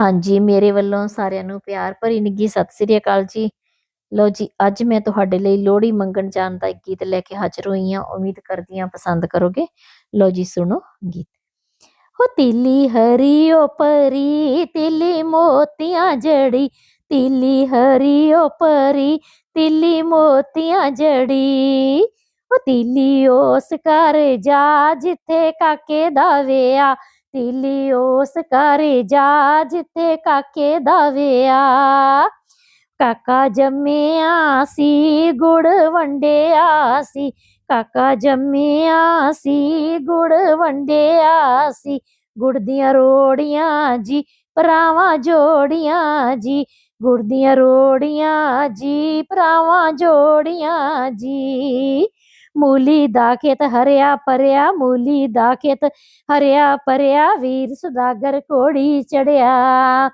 ਹਾਂਜੀ, ਮੇਰੇ ਵੱਲੋਂ ਸਾਰਿਆਂ ਨੂੰ ਪਿਆਰ ਭਰੀ ਨਿੱਘੀ ਸਤਿ ਸ੍ਰੀ ਅਕਾਲ ਜੀ। ਲੋ ਜੀ, ਅੱਜ ਮੈਂ ਤੁਹਾਡੇ ਲਈ ਲੋਹੜੀ ਮੰਗਣ ਜਾਣ ਦਾ ਇੱਕ ਗੀਤ ਲੈ ਕੇ ਹਾਜ਼ਰ ਹੋਈ ਹਾਂ, ਉਮੀਦ ਕਰਦੀ ਹਾਂ ਪਸੰਦ ਕਰੋਗੇ। ਲੋ ਜੀ, ਸੁਣੋ ਗੀਤ। ਹੋ ਤਿੱਲੀ ਹਰੀਓ ਪਰੀ, ਤਿੱਲੀ ਮੋਤੀਆਂ ਜੜੀ, ਤਿੱਲੀ ਹਰੀਓ ਪਰੀ, ਤਿੱਲੀ ਮੋਤੀਆਂ ਜੜੀ। ਉਹ ਤਿੱਲੀ ਉਸ ਘਰ ਜਾ ਜਿੱਥੇ ਕਾਕੇ ਦਾ ਵਿਆਹ ਤਿੱਲੀ ਉਸ ਘਰ ਜਾ ਜਿੱਥੇ ਕਾਕੇ ਦਾ ਵਿਆਹ। ਕਾਕਾ ਜੰਮਿਆ ਸੀ, ਗੁੜ ਵੰਡਿਆ ਸੀ। ਕਾਕਾ ਜੰਮਿਆ ਸੀ, ਗੁੜ ਵੰਡਿਆ ਸੀ। ਗੁੜ ਦੀਆਂ ਰੋੜੀਆਂ ਜੀ, ਭਰਾਵਾਂ ਜੋੜੀਆਂ ਜੀ। ਗੁੜ ਦੀਆਂ ਰੋੜੀਆਂ ਜੀ, ਭਰਾਵਾਂ ਜੋੜੀਆਂ ਜੀ। ਮੂਲੀ ਦਾ ਖੇਤ ਹਰਿਆ ਪਰਿਆ, ਮੂਲੀ ਦਾ ਖੇਤ ਹਰਿਆ ਪਰਿਆ, ਵੀਰ ਸੁਦਾਗਰ ਕੋੜੀ ਚੜਿਆ।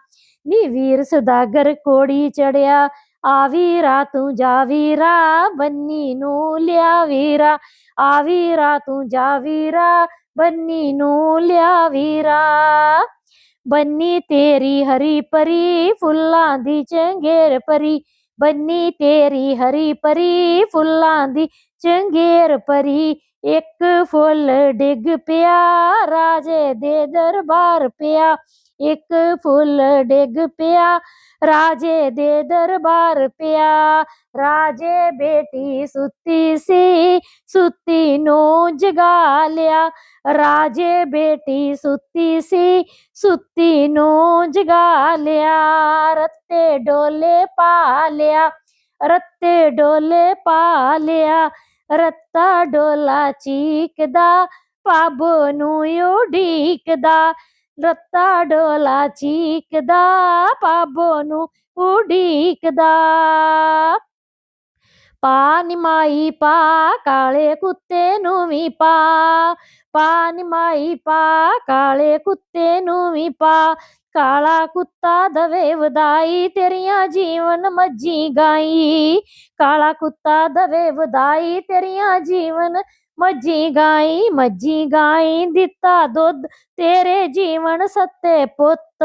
ਨੀ ਵੀਰ ਸੁਦਾਗਰ ਕੋੜੀ ਚੜਿਆ ਆ ਵੀਰਾ ਤੂੰ ਜਾ ਵੀਰਾ ਬੰਨੀ ਨੂੰ ਲਿਆ ਵੀਰਾ ਆ ਵੀਰਾ ਤੂੰ ਜਾ ਵੀਰਾ ਬੰਨੀ ਨੂੰ ਲਿਆ ਵੀਰਾ ਬੰਨੀ ਤੇਰੀ ਹਰੀ ਪਰੀ, ਫੁੱਲਾਂ ਦੀ ਚੰਗੇਰ ਪਰੀ ਬੰਨੀ ਤੇਰੀ ਹਰੀ ਪਰੀ ਫੁੱਲਾਂ ਦੀ ਚੰਗੇਰ ਪਰੀ ਇੱਕ ਫੁੱਲ ਡਿੱਗ ਪਿਆ, ਰਾਜੇ ਦੇ ਦਰਬਾਰ ਪਿਆ। ਇੱਕ ਫੁੱਲ ਡਿੱਗ ਪਿਆ, ਰਾਜੇ ਦੇ ਦਰਬਾਰ ਪਿਆ। ਰਾਜੇ ਬੇਟੀ ਸੁੱਤੀ ਸੀ, ਸੁੱਤੀ ਨੂੰ ਜਗਾ ਲਿਆ। ਰਾਜੇ ਬੇਟੀ ਸੁੱਤੀ ਸੀ, ਸੁੱਤੀ ਨੂੰ ਜਗਾ ਲਿਆ। ਰੱਤੇ ਡੋਲੇ ਪਾ ਲਿਆ, ਰੱਤੇ ਡੋਲੇ ਪਾ ਲਿਆ। ਰੱਤਾ ਡੋਲਾ ਚੀਕਦਾ ਪਾਬੋ ਨੂੰ ਉਡੀਕਦਾ ਰੱਤਾ ਡੋਲਾ ਚੀਕਦਾ ਪਾਬੋ ਨੂੰ ਉਡੀਕਦਾ। ਪਾ ਨਿਮਾਈ ਪਾ, ਕਾਲੇ ਕੁੱਤੇ ਨੂੰ ਵੀ ਪਾ। ਪਾ ਨਿਮਾਈ ਪਾ, ਕਾਲੇ ਕੁੱਤੇ ਨੂੰ ਵੀ ਪਾ। ਕਾਲਾ ਕੁੱਤਾ ਦਵੇ ਵਧਾਈ, ਤੇਰੀਆਂ ਜੀਵਨ ਮੱਜੀ ਗਾਈ। ਕਾਲਾ ਕੁੱਤਾ ਦਵੇ ਵਧਾਈ, ਤੇਰੀਆਂ ਜੀਵਨ ਮੱਜੀ ਗਾਈ, ਮੱਝੀ ਗਾਈ, ਦਿੱਤਾ ਦੁੱਧ, ਤੇਰੇ ਜੀਵਨ ਸੱਤੇ ਪੁੱਤ।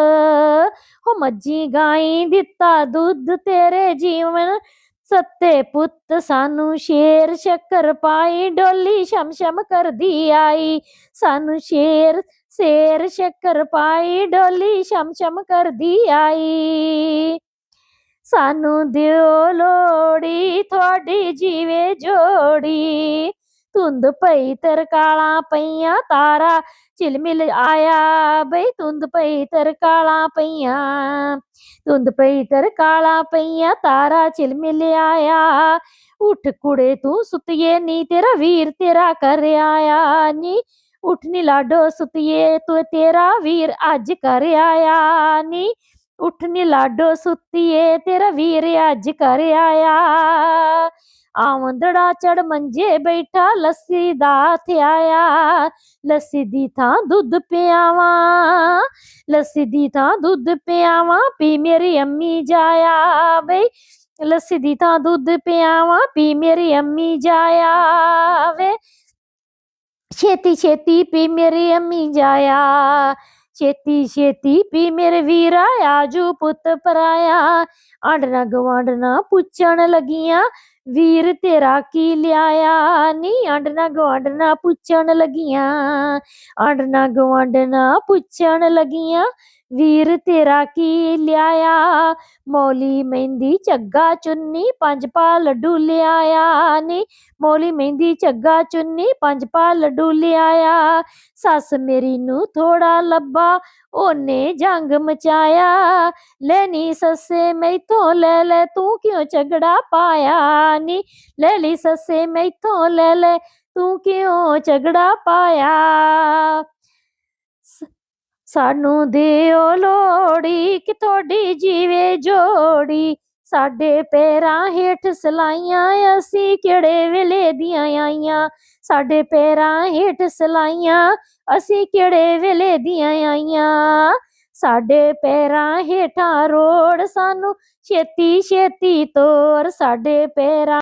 ਹੋ ਮੱਜੀ ਗਾਈ, ਦਿੱਤਾ ਦੁੱਧ, ਤੇਰੇ ਜੀਵਨ ਸੱਤੇ ਪੁੱਤ। ਸਾਨੂੰ ਸ਼ੇਰ ਸ਼ੱਕਰ ਪਾਈ, ਡੋਲੀ ਸ਼ਮਸ਼ਮ ਕਰਦੀ ਆਈ। ਸਾਨੂੰ ਸ਼ੇਰ ਸ਼ੇਰ ਸ਼ੱਕਰ ਪਾਈ, ਡੋਲੀ ਸ਼ਮਸ਼ਮ ਕਰਦੀ ਆਈ। ਸਾਨੂੰ ਦਿਓ ਲੋੜੀ ਤੁਹਾਡੀ ਜੀਵੇ ਜੋੜੀ। ਧੁੰਦ ਪਈ ਤਰਕਾਲਾਂ ਪਈਆਂ ਤਾਰਾ ਝਿਲਮਿਲ ਆਇਆ ਬਈ ਧੁੰਦ ਪਈ ਤਰਕਾਲਾਂ ਪਈਆਂ। ਧੁੰਦ ਪਈ ਤਰਕਾਲਾਂ ਪਈਆਂ ਤਾਰਾ ਝਿਲਮਿਲ ਆਇਆ। ਉੱਠ ਕੁੜੇ ਤੂੰ ਸੁਤੀਏ ਨੀ ਤੇਰਾ ਵੀਰ ਤੇਰਾ ਕਰ ਆਇਆ ਨੀ। ਉੱਠ ਨੀ ਲਾਡੋ ਸੁਤੀਏ ਤੂੰ ਤੇਰਾ ਵੀਰ ਅੱਜ ਕਰ ਆਇਆ ਨੀ। ਉੱਠ ਨੀ ਲਾਡੋ ਸੁਤੀਏ ਤੇਰਾ ਵੀਰ ਅੱਜ ਕਰ ਆਇਆ। ਆਵੰਦੜਾ ਚੜ ਮੰਜੇ ਬੈਠਾ ਲੱਸੀ ਦਾ ਥਿਆਇਆ। ਲੱਸੀ ਦੀ ਥਾਂ ਦੁੱਧ ਪਿਆਵਾਂ, ਲੱਸੀ ਦੀ ਥਾਂ ਦੁੱਧ ਪਿਆਵਾਂ, ਪੀ ਮੇਰੀ ਅੰਮੀ ਜਾਇਆ ਬਈ। ਲੱਸੀ ਦੀ ਥਾਂ ਦੁੱਧ ਪਿਆਵਾਂ, ਪੀ ਮੇਰੀ ਅੰਮੀ ਜਾਇਆ ਵੇ। ਛੇਤੀ ਛੇਤੀ ਪੀ ਮੇਰੀ ਅੰਮੀ ਜਾਇਆ। ਛੇਤੀ ਛੇਤੀ ਪੀ ਮੇਰੇ ਵੀਰਾ, ਆਜੂ ਪੁੱਤ ਪਰਾਇਆ। ਆਂਡਣਾ ਗਵਾਂਡਣਾ ਪੁੱਛਣ ਲੱਗੀਆਂ ਵੀਰ ਤੇਰਾ ਕੀ ਲਿਆਇਆ? ਨੀ ਆਂਡਣਾ ਗਵਾਂਡਣਾ ਪੁੱਛਣ ਲੱਗੀਆਂ। ਆਂਡਣਾ ਗਵਾਂਡਣਾ ਪੁੱਛਣ ਲੱਗੀਆਂ। ਵੀਰ ਤੇਰਾ ਕੀ ਲਿਆਇਆ? ਮੌਲੀ ਮਹਿੰਦੀ ਝੱਗਾ ਚੁੰਨੀ ਪੰਜ ਪਾ ਲੱਡੂ ਲਿਆਇਆ ਨੀ। ਮੌਲੀ ਮਹਿੰਦੀ ਝੱਗਾ ਚੁੰਨੀ ਪੰਜ ਪਾ ਲੱਡੂ ਲਿਆਇਆ ਸੱਸ ਮੇਰੀ ਨੂੰ ਥੋੜਾ ਲੱਭਾ, ਉਹਨੇ ਜੰਗ ਮਚਾਇਆ। ਲੈ ਸੱਸੇ ਮੈਥੋਂ ਲੈ ਲੈ, ਤੂੰ ਕਿਉਂ ਝਗੜਾ ਪਾਇਆ ਨੀ? ਲੈ ਲਈ ਸੱਸੇ ਮੈਥੋਂ ਲੈ ਲੈ, ਤੂੰ ਕਿਉਂ ਝਗੜਾ ਪਾਇਆ? ਸਾਨੂੰ ਦਿਓ ਲੋੜੀ ਕਿ ਤੁਹਾਡੀ ਜੀਵੇ ਜੋੜੀ। ਸਾਡੇ ਪੈਰਾਂ ਹੇਠ ਸਲਾਈਆਂ ਅਸੀਂ ਕਿਹੜੇ ਵੇਲੇ ਦੀਆਂ ਆਈਆਂ? ਸਾਡੇ ਪੈਰਾਂ ਹੇਠ ਸਲਾਈਆਂ ਅਸੀਂ ਕਿਹੜੇ ਵੇਲੇ ਦੀਆਂ ਆਈਆਂ? ਸਾਡੇ ਪੈਰਾਂ ਹੇਠਾਂ ਰੋੜ ਸਾਨੂੰ ਛੇਤੀ ਛੇਤੀ ਤੋਰ। ਸਾਡੇ ਪੈਰਾਂ